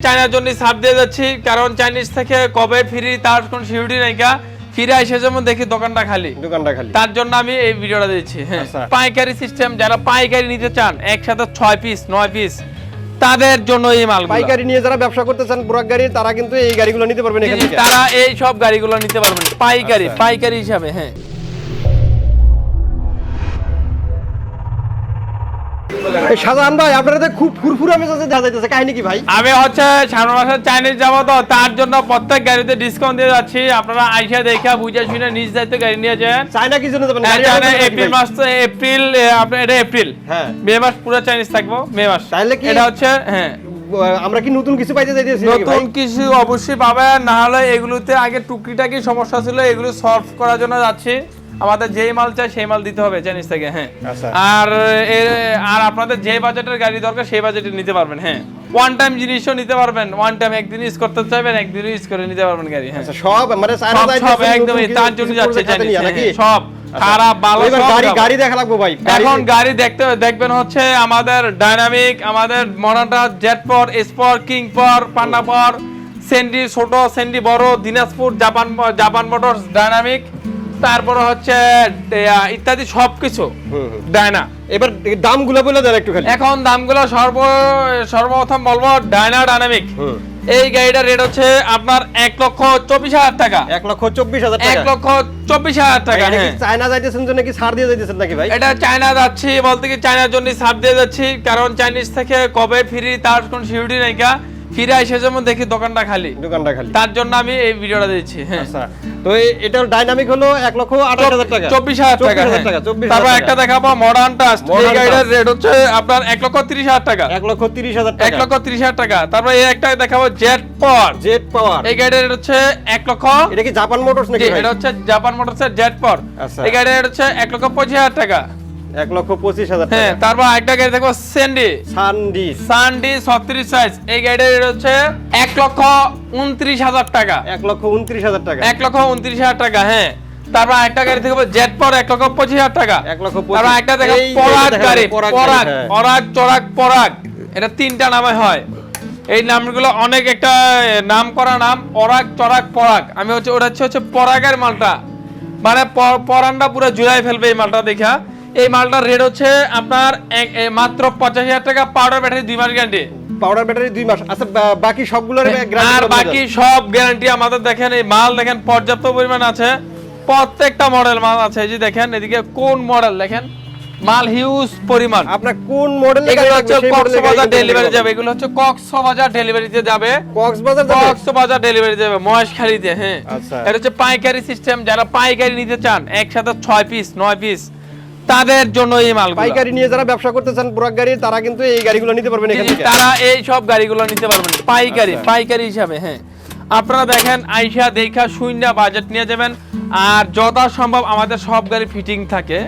চায়নার জন্য ছাপ দিয়ে যাচ্ছি কারণ চাইনিজ থেকে কবে ফিরি তার কোনো সিউরিটি নাই কা। ফিরে এসে যেমন দেখি দোকানটা খালি। দোকানটা খালি। তার জন্য আমি এই ভিডিওটা দিচ্ছি হ্যাঁ। পাইকারি সিস্টেম যারা পাইকারি নিতে চান একসাথে ছয় পিস নয় পিস তাদের জন্য এই মাল পাইকারি নিয়ে যারা ব্যবসা করতে চান বুরাক গাড়ি তারা কিন্তু এই গাড়িগুলো নিতে পারবেন এখান থেকে। তারা এই সব গাড়িগুলো নিতে পারবেন। পাইকারি আচ্ছা। পাইকারি হিসাবে হ্যাঁ। শাহজাহান ভাই আপনারা তো খুব ফুরফুরা মেজাজে দেখা যাইতেছে কাহিনী কি ভাই? আমি হচ্ছে সামনে মাসে চাইনিজ যাব তো তার জন্য প্রত্যেক গাড়িতে ডিসকাউন্ট দিয়ে যাচ্ছি। আপনারা আইসা দেখা বুঝে শুনে নিজ দায়িত্ব গাড়ি নিয়ে যান। চায়না কি জন্য যাবেন? হ্যাঁ, চায়না এপ্রিল মাস তো এপ্রিল আপনার এটা এপ্রিল হ্যাঁ। মে মাস পুরো চাইনিজ থাকব মে মাস। তাহলে কি- এটা হচ্ছে হ্যাঁ। আমরা কি নতুন কিছু পাইতে ভাই নতুন কিছু অবশ্যই পাবেন না হলে এগুলোতে আগে টুকিটাকি সমস্যা ছিল এগুলো সলভ করার জন্য যাচ্ছি। আমাদের যেই মাল চাই সেই মাল দিতে হবে চাইনিজ থেকে হ্যাঁ। আচ্ছা। আর আর আপনাদের যে বাজেটের গাড়ি দরকার সেই বাজেটে নিতে পারবেন হ্যাঁ। ওয়ান টাইম জিনিসও নিতে পারবেন ওয়ান টাইম একদিন ইউজ করতে চাইবেন একদিন ইউজ করে নিতে পারবেন গাড়ি হ্যাঁ। আচ্ছা, সব মানে সব একদমই তার জন্য যাচ্ছে নিয়ে, হ্যাঁ? সব। আচ্ছা। গাড়ি গাড়ি দেখা লাগবো ভাই এখন গাড়ি দেখতে দেখবেন হচ্ছে আমাদের ডাইনামিক আমাদের মনাটা জেট পর এসপর কিং পর পান্ডা সেন্ডি ছোট সেন্ডি বড় Dinajpur Japan Japan motors dynamic তারপরে হচ্ছে ইত্যাদি সবকিছু। ডায়না এবার দামগুলো বলে দেন একটু এখন দামগুলো সর্ব সর্বপ্রথম বলব ডায়না ডাইনামিক। এই গাড়িটার রেট হচ্ছে আপনার এক লক্ষ চব্বিশ হাজার টাকা। এক লক্ষ চব্বিশ হাজার এক লক্ষ চব্বিশ হাজার টাকা হ্যাঁ। চায়না যাইতেছেন জন্য কি ছাড় দিয়ে যাইতেছেন নাকি ভাই? এটা চায়না যাচ্ছি বলতে কি চায়নার জন্য সার দিয়ে যাচ্ছি কারণ চাইনিজ থেকে কবে ফিরি তার কোন সিউরিটি নাই কা। ফিরে এসে যেমন দেখি দোকানটা খালি। দোকানটা খালি। তার জন্য আমি এই ভিডিওটা দিচ্ছি। হ্যাঁ তো এটার ডাইনামিক হলো এক লক্ষ আঠাশ হাজার টাকা। চব্বিশ হাজার টাকা। তারপর একটা দেখাবো মডার্ন টাস্ট এই গাড়িটার রেট হচ্ছে আপনার এক লক্ষ তিরিশ হাজার টাকা। এক লক্ষ তিরিশ হাজার এক লক্ষ তিরিশ হাজার টাকা। তারপর এই একটা দেখাবো জেট পর জেট পাওয়ার এই গাড়িটার রেট হচ্ছে এক লক্ষ এটা কি জাপান মোটরস নাকি এটা হচ্ছে জাপান মোটরসের জেট পর আচ্ছা। এই গাড়িটার রেট হচ্ছে এক লক্ষ পঁচিশ হাজার টাকা। এক লক্ষ পঁচিশ হাজার হ্যাঁ তারপর একটা গাড়ি দেখব সেন্ডি সানডি ছত্রিশ সাইজ এই গাড়িটার রেট হচ্ছে এক লক্ষ উনত্রিশ হাজার টাকা। এক লক্ষ উনত্রিশ হাজার টাকা। এক লক্ষ উনত্রিশ হাজার টাকা হ্যাঁ। তারপর একটা গাড়ি থেকে জেট পর এক লক্ষ পঁচিশ হাজার টাকা। এক লক্ষ তারপর একটা দেখো পরাগ গাড়ি পরাগ পরাগ চরাগ পরাগ এটা তিনটা নামে হয়। এই নামগুলো অনেক একটা নাম করা নাম পরাগ চরাগ পরাগ আমি হচ্ছে ওটা হচ্ছে হচ্ছে পরাগের মালটা। মানে পরানটা পুরো জুড়াই ফেলবে এই মালটা দেখা। এই মালটার রেট হচ্ছে আপনার মাত্র পঁচাশি হাজার টাকা পাউডার ব্যাটারি দুই মাস গ্যারান্টি পাউডার ব্যাটারি দুই মাস। আচ্ছা বাকি সবগুলোর guarantee আর বাকি সব গ্যারান্টি আমাদের দেখেন এই মাল দেখেন পর্যাপ্ত পরিমাণ আছে। প্রত্যেকটা মডেল মাল আছে এই যে দেখেন এদিকে কোন মডেল দেখেন? মাল হিউজ পরিমাণ। আপনার কোন মডেল এগুলো হচ্ছে কক্সবাজার ডেলিভারি যাবে এগুলো হচ্ছে কক্সবাজার ডেলিভারিতে যাবে। কক্সবাজার যাবে? কক্সবাজার ডেলিভারি যাবে মহেশখালীতে হ্যাঁ। আচ্ছা। এটা হচ্ছে পাইকারি সিস্টেম যারা পাইকারি নিতে চান একসাথে ছয় পিস নয় পিস তাদের জন্য এই মাল পাইকারি নিয়ে যারা ব্যবসা করতে চান বুরাক গাড়ি তারা কিন্তু এই গাড়িগুলো নিতে পারবেন এখান থেকে। তারা এই সব গাড়িগুলো নিতে পারবেন। পাইকারি আচ্ছা। পাইকারি হিসাবে হ্যাঁ। আপনারা দেখেন আইসা দেখা শূন্য বাজেট নিয়ে যাবেন। আর যথাসম্ভব আমাদের সব গাড়ি ফিটিং থাকে।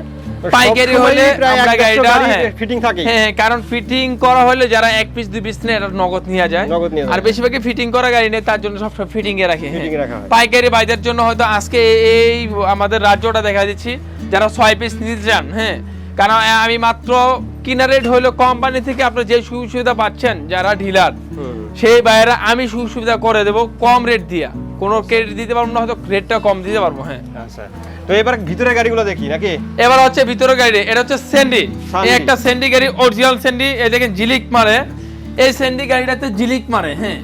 পাইকারি হলে আমরা গাড়িটা গাড়ি হ্যাঁ, থাকে। হ্যাঁ কারণ ফিটিং করা হলে যারা এক পিস দুই পিস নেয় এটা নগদ নিয়ে যায়। আর বেশিরভাগই ফিটিং করা গাড়ি নেই তার জন্য সব ফিটিং এ রাখে হ্যাঁ। হয়। পাইকারি বাইদের জন্য হয়তো আজকে এই আমাদের রাজ্যটা দেখা দিচ্ছি যারা ছয় পিস নিতে চান হ্যাঁ কারণ আমি মাত্র কিনা রেট হইল কোম্পানি থেকে আপনি যে সুযোগ সুবিধা পাচ্ছেন যারা ডিলার হুম। সেই বাইরে আমি সুযোগ সুবিধা করে দেবো কম রেট দিয়া কোনো ক্রেডিট দিতে পারব না হয়তো রেটটা কম দিতে পারব হ্যাঁ আচ্ছা তো এবার ভিতরে গাড়িগুলো দেখি নাকি? এবার হচ্ছে ভিতরে গাড়ি এটা হচ্ছে সেন্ডি এই একটা সেন্ডি গাড়ি অরিজিনাল সেন্ডি এই দেখেন জিলিক মারে। এই সেন্ডি গাড়িটাতে জিলিক মারে হ্যাঁ।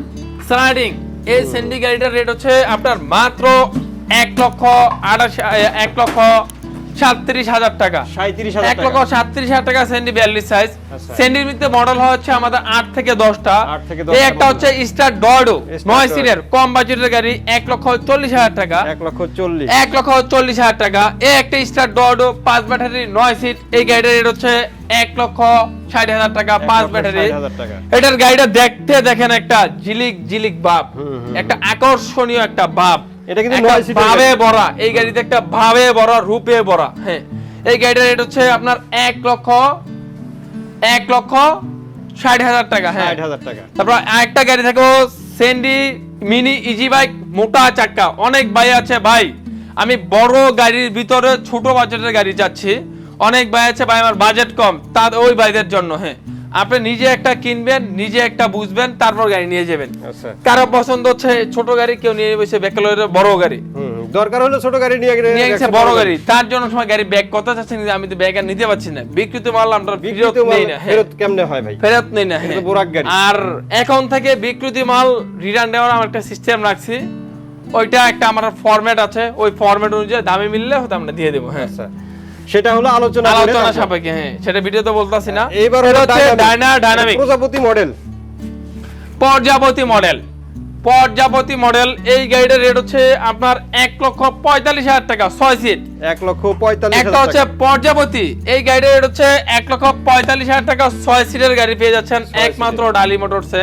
স্লাইডিং এই সেন্ডি গাড়িটার রেট হচ্ছে আপনার মাত্র এক লক্ষ আঠাশ এক লক্ষ সাতত্রিশ হাজার টাকা। এক লক্ষ সাতত্রিশ হাজার টাকা সেন্ডি বিয়াল্লিশ সাইজ আচ্ছা। সেন্ডির মধ্যে মডেল হচ্ছে আমাদের আট থেকে দশটা। এই একটা হচ্ছে স্টার Star নয় সিটের কম বাজেটের গাড়ি এক লক্ষ চল্লিশ হাজার টাকা। এক লক্ষ চল্লিশ। এক লক্ষ চল্লিশ হাজার টাকা। এই একটা স্টার ডর্ডো পাঁচ ব্যাটারি নয় সিট এই গাড়িটার রেট হচ্ছে এক লক্ষ ষাট হাজার টাকা পাঁচ ব্যাটারি। এটার গাড়িটা দেখতে দেখেন একটা ঝিলিক ঝিলিক ভাব হুম, হুম, একটা আকর্ষণীয় একটা ভাব এটা কিন্তু নয় ভাবে। ভরা। এই গাড়িতে একটা ভাবে ভরা রূপে ভরা। হ্যাঁ এই গাড়িটার রেট হচ্ছে আপনার এক লক্ষ এক লক্ষ ষাট হাজার টাকা হ্যাঁ। ষাট হাজার টাকা। তারপর একটা গাড়ি থাকো সেন্ডি মিনি ইজি বাইক মোটা চাক্কা। অনেক ভাই আছে ভাই আমি বড় গাড়ির ভিতরে ছোট বাজেটের গাড়ি যাচ্ছি। অনেক ভাই আছে ভাই আমার বাজেট কম তার ওই ভাইদের জন্য হ্যাঁ। আপনি নিজে একটা কিনবেন নিজে একটা বুঝবেন তারপর গাড়ি নিয়ে যাবেন। আচ্ছা। কারও পছন্দ হচ্ছে ছোট গাড়ি কেউ নিয়ে বসে বেকালের বড় গাড়ি। দরকার হলে ছোট গাড়ি নিয়ে নিয়ে গেছে বড় গাড়ি। তার জন্য সময় গাড়ি ব্যাগ করতে চাচ্ছেন আমি তো ব্যাগ আর নিতে পারছি না। বিক্রিত মাল আমরা ফেরত নেই না হ্যাঁ। ফেরত কেমনে হয় ভাই? ফেরত নেই না হ্যাঁ। বোরাক গাড়ি। আর এখন থেকে বিকৃতি মাল রিটার্ন দেওয়ার আমার একটা সিস্টেম রাখছি। ওইটা একটা আমার ফরম্যাট আছে ওই ফরম্যাট অনুযায়ী দামে মিললে হয়তো আমরা দিয়ে দেবো হ্যাঁ। আচ্ছা। সেটা হলো আলোচনা আলোচনা সাপেক্ষে হ্যাঁ সেটা ভিডিওতে বলতাছি না। এইবার হলো হচ্ছে ডায়না ডায়নামিক প্রজাপতি মডেল পর্যাবতী মডেল পর্যাবতী মডেল এই গাড়িটার রেট হচ্ছে আপনার এক লক্ষ পঁয়তাল্লিশ হাজার টাকা ছয় সিট এক লক্ষ পঁয়তাল্লিশ একটা হচ্ছে পর্যাবতী এই গাড়ির রেট হচ্ছে এক লক্ষ পঁয়তাল্লিশ হাজার টাকা ছয় সিটের গাড়ি পেয়ে যাচ্ছেন একমাত্র ডালি মোটরসে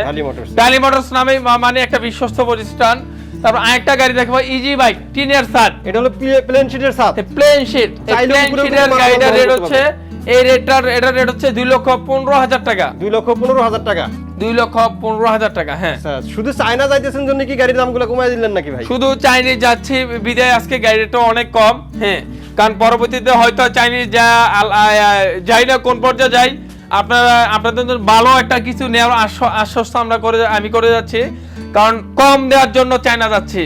ডালি মোটরস নামে মানে একটা বিশ্বস্ত প্রতিষ্ঠান। তারপর আরেকটা গাড়ি দেখব ইজি বাইক টিন ইয়ার সাত এটা হলো প্লেন শিটের সাথ প্লেন শিট প্লেন শিটের গাড়িটার রেট হচ্ছে এই রেটটার এটার রেট হচ্ছে দুই লক্ষ পনেরো হাজার টাকা। দুই লক্ষ পনেরো হাজার টাকা। দুই লক্ষ পনেরো হাজার টাকা হ্যাঁ। আচ্ছা শুধু চায়না যাইতেছেন জন্য কি গাড়ির দামগুলো কমাই দিলেন নাকি ভাই? শুধু চাইনিজ যাচ্ছি বিদায় আজকে গাড়িটা অনেক কম হ্যাঁ। কারণ পরবর্তীতে হয়তো চাইনিজ যা যাই না কোন পর্যায়ে যাই আপনারা আপনাদের ভালো একটা কিছু নেওয়ার আশ্ব- আশ্বস্ত আমরা করে আমি করে যাচ্ছি। কারণ কম দেওয়ার জন্য চায়না যাচ্ছি।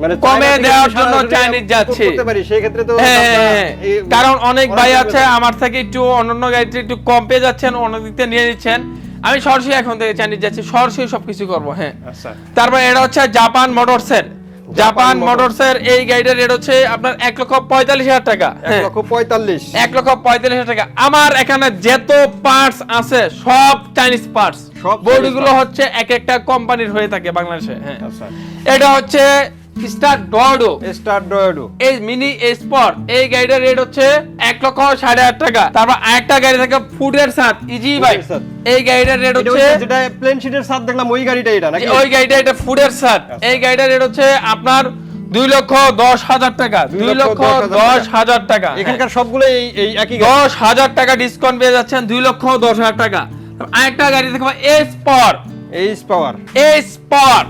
মানে কমে দেওয়ার জন্য চাইনিজ যাচ্ছে। করতে পারি সেই ক্ষেত্রে তো হ্যাঁ, হ্যাঁ, কারণ অনেক ভাই আছে আমার থেকে একটু অন্যান্য গাড়িতে একটু কম পেয়ে যাচ্ছেন অন্য দিক থেকে নিয়ে নিচ্ছেন। আমি সরাসরি এখন থেকে চাইনিজ যাচ্ছি সরাসরি সবকিছু করব হ্যাঁ। আচ্ছা। তারপর এটা হচ্ছে জাপান মোটরসের। Japan Motors. মোটরসের এই গাড়িটার রেট হচ্ছে আপনার এক লক্ষ পঁয়তাল্লিশ হাজার টাকা। এক লক্ষ পঁয়তাল্লিশ। এক লক্ষ পঁয়তাল্লিশ হাজার টাকা। আমার এখানে যত পার্টস আছে সব চাইনিজ পার্টস সব বডিগুলো হচ্ছে এক একটা কোম্পানির হয়ে থাকে বাংলাদেশে। হ্যাঁ। এটা হচ্ছে স্টার ডর্ডো স্টার ডয়েডো। এই মিনি স্পট। এই গাড়িটার রেট হচ্ছে এক লক্ষ সাড়ে আট টাকা। তারপর আরেকটা গাড়ি থাকে ফুডের সাথ ইজি বাইক এই গাড়িটার রেট হচ্ছে হচ্ছে যেটা প্লেন শিটের সাথ দেখলাম ওই গাড়িটা এটা নাকি? ওই গাড়িটা এটা ফুডের সাথ আচ্ছা। এই গাড়িটার রেট হচ্ছে আপনার দুই লক্ষ দশ হাজার টাকা। দুই লক্ষ দশ হাজার টাকা। এখানকার সবগুলো এই একই দশ হাজার টাকা ডিসকাউন্ট পেয়ে যাচ্ছেন দুই লক্ষ দশ হাজার টাকা। আরেকটা গাড়ি দেখব এস পর এইচ পাওয়ার এস পর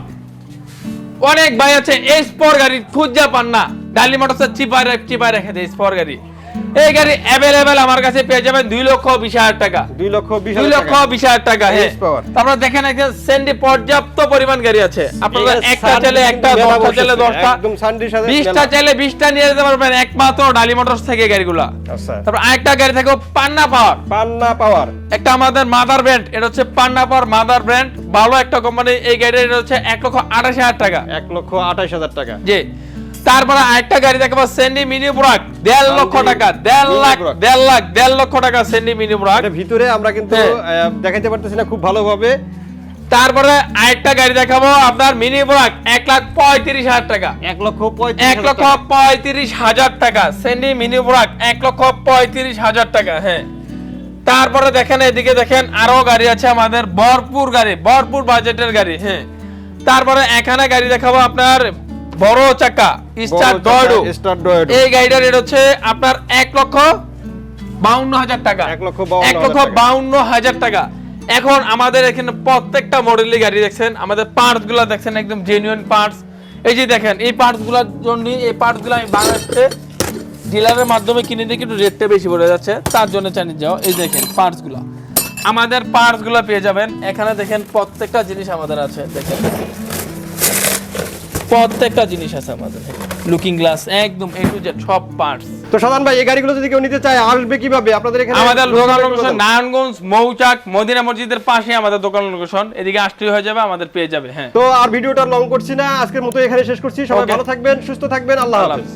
অনেক ভাই আছে, এই পর গাড়ি খুঁজা পান না। ডালি মোটরসের চিপায় চিপায় রেখে দেয় স্পর গাড়ি। এই গাড়ি অ্যাভেলেবেল আমার কাছে পেয়ে যাবেন দুই লক্ষ বিশ হাজার টাকা। দুই লক্ষ দুই লক্ষ বিশ হাজার টাকা হ্যাঁ। তারপর দেখেন একটা সেন্ডি পর্যাপ্ত পরিমাণ গাড়ি আছে। আপনারা একটা চাইলে একটা দশটা চাইলে দশটা। বিশটা চাইলে বিশটা নিয়ে যেতে পারবেন একমাত্র ডালি মোটরস থেকে গাড়িগুলা। তারপর আরেকটা গাড়ি থাকবে পান্না পাওয়ার পান্না পাওয়ার একটা আমাদের মাদার ব্র্যান্ড এটা হচ্ছে পান্না পাওয়ার মাদার ব্র্যান্ড ভালো একটা কোম্পানি এই গাড়ির এটা হচ্ছে এক লক্ষ আঠাশ হাজার টাকা। এক লক্ষ আঠাশ হাজার টাকা। জি। তারপরে আরেকটা গাড়ি দেখাবো সেন্ডি মিনি ব্রাক দেড় লক্ষ টাকা দেড় লাখ দেড় লাখ দেড় লক্ষ টাকা সেন্ডি মিনি ব্রাক ভিতরে আমরা কিন্তু হ্যাঁ। আহ, দেখাইতে পারতেছি না খুব ভালোভাবে। তারপরে আরেকটা গাড়ি দেখাবো আপনার মিনি ব্রাক এক লাখ পঁয়ত্রিশ হাজার টাকা। এক লক্ষ পঁয়ত্রিশ এক লক্ষ পঁয়ত্রিশ হাজার টাকা সেন্ডি মিনি ব্রাক এক লক্ষ পঁয়ত্রিশ হাজার টাকা হ্যাঁ। তারপরে দেখেন এদিকে দেখেন আরও গাড়ি আছে আমাদের ভরপুর গাড়ি ভরপুর বাজেটের গাড়ি হ্যাঁ। তারপরে এখানে গাড়ি দেখাবো আপনার বড় চাকা স্টার ডয়ডো স্টার ডয়েডো এই গাড়িটার রেট হচ্ছে আপনার লক্ষ বাউন্ন হাজার টাকা। লক্ষ বাউন্ন এক লক্ষ হাজার টাকা। এখন আমাদের এখানে প্রত্যেকটা মডেলের গাড়ি দেখছেন আমাদের পার্টসগুলো দেখছেন একদম জেনুইন পার্টস এই যে দেখেন এই পার্টসগুলোর জন্য এই পার্টসগুলো আমি বাংলাদেশে ডিলারের মাধ্যমে কিনে দিয়ে একটু রেটটা বেশি পড়ে যাচ্ছে তার জন্য যাও। এই দেখেন পার্টসগুলো আমাদের পার্টসগুলো পেয়ে যাবেন। এখানে দেখেন প্রত্যেকটা জিনিস আমাদের আছে দেখেন। প্রত্যেকটা জিনিস আছে আমাদের লুকিং গ্লাস একদম এ টু জেড সব পার্টস তো সাধারণ ভাই এই গাড়িগুলো যদি কেউ নিতে চায় আসবে কীভাবে? আপনাদের এখানে আমাদের দোকান লোকেশন? নারায়ণগঞ্জ মৌচাক মদিনা মসজিদের পাশে আমাদের দোকান লোকেশন এদিকে আসতে হয়ে যাবে আমাদের পেয়ে যাবে হ্যাঁ। তো আর ভিডিওটা লং করছি না আজকের মতো এখানে শেষ করছি। সবাই ভালো থাকবেন সুস্থ থাকবেন আল্লাহ আল্লাহ হাফেজ।